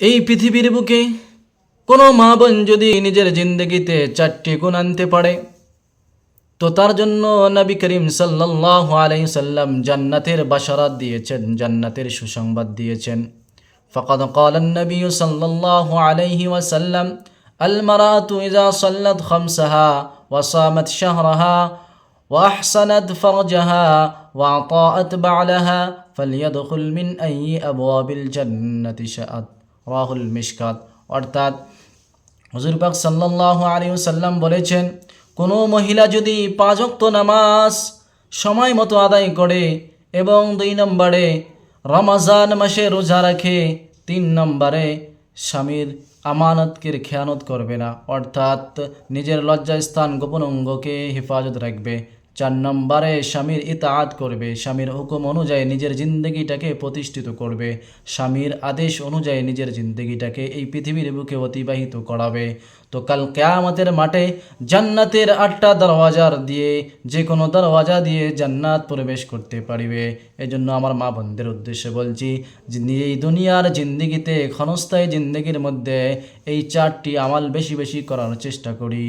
এই পৃথিবীর বুকে কোনো মা বোন যদি নিজের জিন্দগিতে চারটি গুণ আনতে পারে তো তার জন্য নবী করিম সাল্লাল্লাহু আলাইহি সাল্লাম জান্নাতের বাশারাত দিয়েছেন জান্নাতের সুসংবাদ দিয়েছেন فقد قال النبي صلى الله عليه وسلم المرأة إذا صلت خمسها وصامت شهرها وأحسنت فرجها وأطاعت بعلها فليدخل من أي أبواب الجنة شاءت রাহুল মিশকাত। অর্থাৎ হজুরবাক সাল্লাহ আলিউসাল্লাম বলেছেন, কোনো মহিলা যদি পাঁচক্ত নামাজ সময় মতো আদায় করে এবং দুই নম্বরে রমাজান মাসে রোজা রাখে, তিন নম্বরে স্বামীর আমানতকে খেয়ানত করবে না। অর্থাৎ নিজের লজ্জাস্থান গোপন অঙ্গকে হেফাজত রাখবে। চার নম্বরে স্বামীর ইতাআত করবে, স্বামীর হুকুম অনুযায়ী নিজের জিন্দগিটাকে প্রতিষ্ঠিত করবে, স্বামীর আদেশ অনুযায়ী নিজের জিন্দগিটাকে এই পৃথিবীর বুকে অতিবাহিত করাবে। তো কাল কেয়ামতের মাঠে জান্নাতের আটটা দরওয়াজার দিয়ে যে কোনো দরওয়াজা দিয়ে জান্নাত প্রবেশ করতে পারিবে। এজন্য আমার মা বোনদের উদ্দেশ্যে বলছি এই দুনিয়ার জিন্দগিতে ক্ষণস্থায়ী জিন্দগির মধ্যে এই চারটি আমাল বেশি বেশি করার চেষ্টা করি।